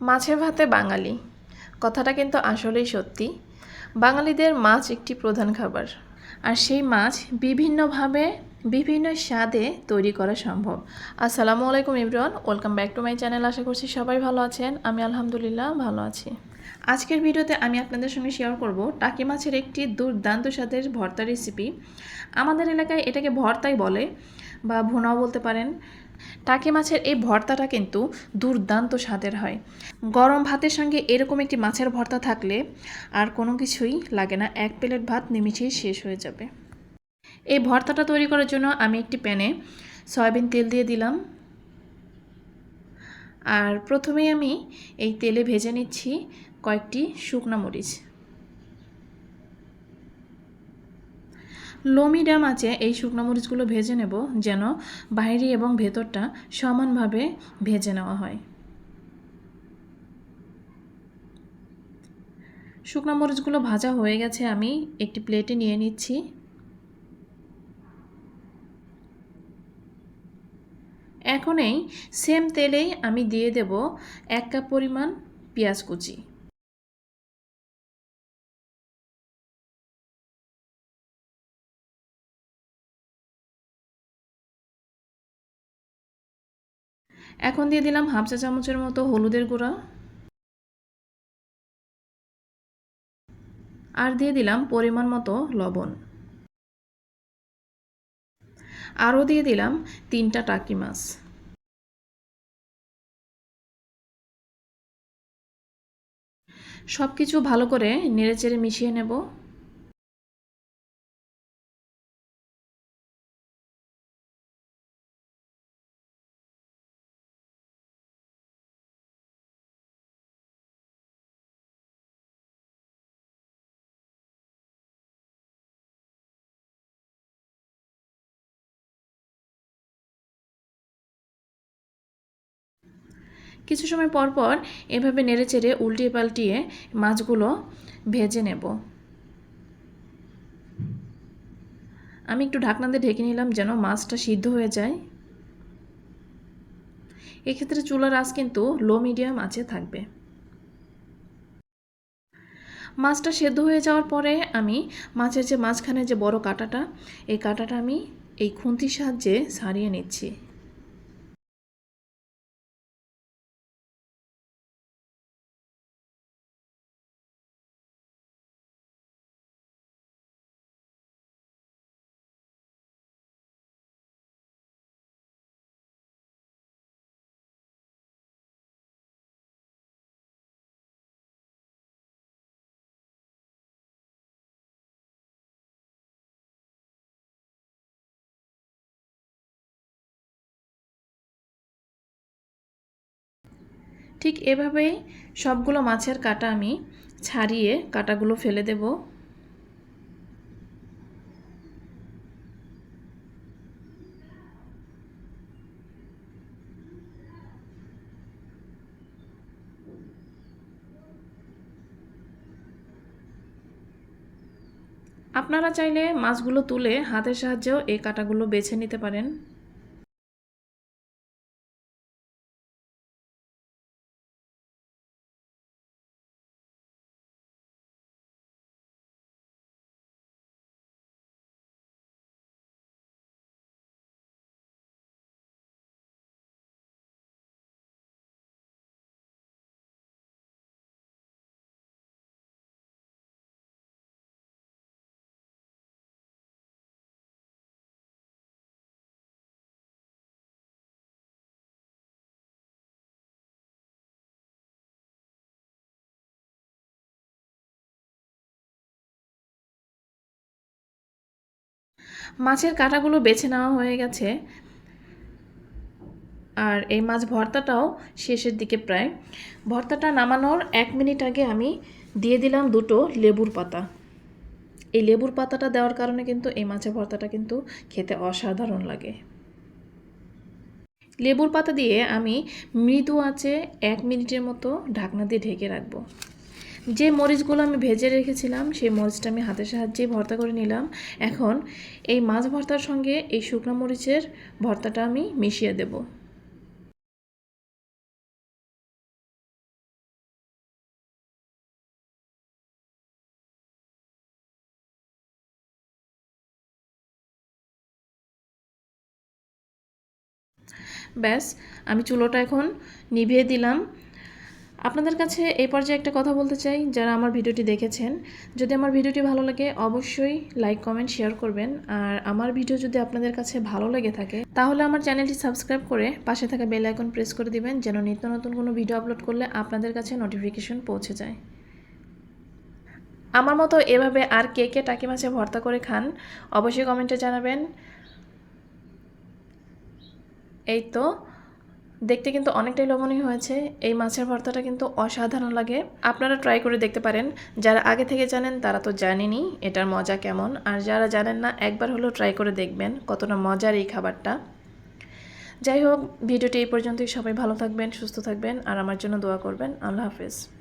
মাছের ভাতে বাঙালি। কথাটা কিন্তু আসলেই সত্যি। বাঙালিদের মাছ একটি প্রধান খাবার। আর সেই মাছ বিভিন্নভাবে, বিভিন্ন স্বাদে তৈরি করা সম্ভব। আসসালামু আলাইকুম Imran, welcome back to my channel. আশা করছি সবাই ভালো আছেন। আমি আলহামদুলিল্লাহ ভালো আছি। আজকের ভিডিওতে আমি আপনাদের সঙ্গে শেয়ার করব টাকি মাছের একটি দুর্দান্ত স্বাদের ভর্তা রেসিপি আমাদের এলাকায় এটাকে ভর্তাই বলে বা ভুনাও বলতে পারেন। টাকি মাছের এই ভর্তাটা কিন্তু দুর্দান্ত স্বাদের হয়। গরম ভাতের সঙ্গে এরকম একটি মাছের ভর্তা থাকলে আর কোনো কিছুই লাগে না, এক প্লেট ভাত নিমিশেই শেষ হয়ে যাবে। এই ভর্তাটা তৈরি করার জন্য আমি একটি প্যানে সয়াবিন তেল দিয়ে দিলাম। আর প্রথমেই আমি এই তেলে ভেজে নিচ্ছি কয়েকটি শুকনা মরিচ। লো মিডিয়াম আছে, এই শুকনো মরিচগুলো ভেজে নেব যেন বাইরে এবং ভেতরটা সমানভাবে ভেজে নেওয়া হয়। শুকনো মরিচগুলো ভাজা হয়ে গেছে, আমি একটি প্লেটে নিয়ে নিচ্ছি। এখন এই সেম তেলেই আমি দিয়ে দেব এক কাপ পরিমাণ পেঁয়াজ কুচি। এখন দিয়ে দিলাম হাফ চা চামচের মতো হলুদের গুঁড়া। আর দিয়ে দিলাম পরিমাণ মতো লবণ। আরও দিয়ে দিলাম তিনটা টাকি মাছ। সব কিছু ভালো করে নেড়েচেড়ে মিশিয়ে নেব। কিছু সময় পর পর এভাবে নেড়ে চেড়ে উল্টিয়ে পাল্টিয়ে মাছগুলো ভেজে নেব। আমি একটু ঢাকনা দিয়ে ঢেকে নিলাম যেন মাছটা সিদ্ধ হয়ে যায়। এক্ষেত্রে চুলার আঁচ কিন্তু লো মিডিয়াম আছে থাকবে। মাছটা সেদ্ধ হয়ে যাওয়ার পরে আমি মাছের যে মাঝখানে যে বড় কাঁটাটা, এই কাঁটাটা আমি এই খুন্তির সাহায্যে ছাড়িয়ে নিচ্ছি। ঠিক এভাবেই সবগুলো মাছের কাটা আমি ছাড়িয়ে কাটাগুলো ফেলে দেব। আপনারা চাইলে মাছগুলো তুলে হাতের সাহায্যেও এই কাটাগুলো বেছে নিতে পারেন। মাছের কাঁটাগুলো বেছে নেওয়া হয়ে গেছে। আর এই মাছ ভর্তাটাও শেষের দিকে প্রায়। ভর্তাটা নামানোর এক মিনিট আগে আমি দিয়ে দিলাম দুটো লেবুর পাতা। এই লেবুর পাতাটা দেওয়ার কারণে কিন্তু এই মাছের ভর্তাটা কিন্তু খেতে অসাধারণ লাগে। লেবুর পাতা দিয়ে আমি মৃদু আছে এক মিনিটের মতো ঢাকনা দিয়ে ঢেকে রাখব। যে মরিচগুলো আমি ভেজে রেখেছিলাম, সেই মরিচটা আমি হাতের সাহায্যে ভর্তা করে নিলাম। এখন এই মাছ ভর্তার সঙ্গে এই শুকনো মরিচের ভর্তাটা আমি মিশিয়ে দেব। ব্যাস, আমি চুলোটা এখন নিভিয়ে দিলাম। আপনাদের কাছে এই পর্যায়ে একটা কথা বলতে চাই, যারা আমার ভিডিওটি দেখেছেন। যদি আমার ভিডিওটি ভালো লাগে, অবশ্যই লাইক কমেন্ট শেয়ার করবেন। আর আমার ভিডিও যদি আপনাদের কাছে ভালো লেগে থাকে, তাহলে আমার চ্যানেলটি সাবস্ক্রাইব করে পাশে থাকা বেল আইকন প্রেস করে দিবেন, যেন নিত্য নতুন কোনো ভিডিও আপলোড করলে আপনাদের কাছে নোটিফিকেশন পৌঁছে যায়। আমার মতো এভাবে আর কে কে টাকি মাছে ভর্তা করে খান, অবশ্যই কমেন্টে জানাবেন। এই তো দেখতে কিন্তু অনেকটাই লবণীয় হয়েছে। এই মাছের ভর্তাটা কিন্তু অসাধারণ লাগে। আপনারা ট্রাই করে দেখতে পারেন। যারা আগে থেকে জানেন, তারা তো জানেনি এটার মজা কেমন। আর যারা জানেন না, একবার হলেও ট্রাই করে দেখবেন কতটা মজার এই খাবারটা। যাই হোক, ভিডিওটি এই পর্যন্তই। সবাই ভালো থাকবেন, সুস্থ থাকবেন। আর আমার জন্য দোয়া করবেন। আল্লাহ হাফেজ।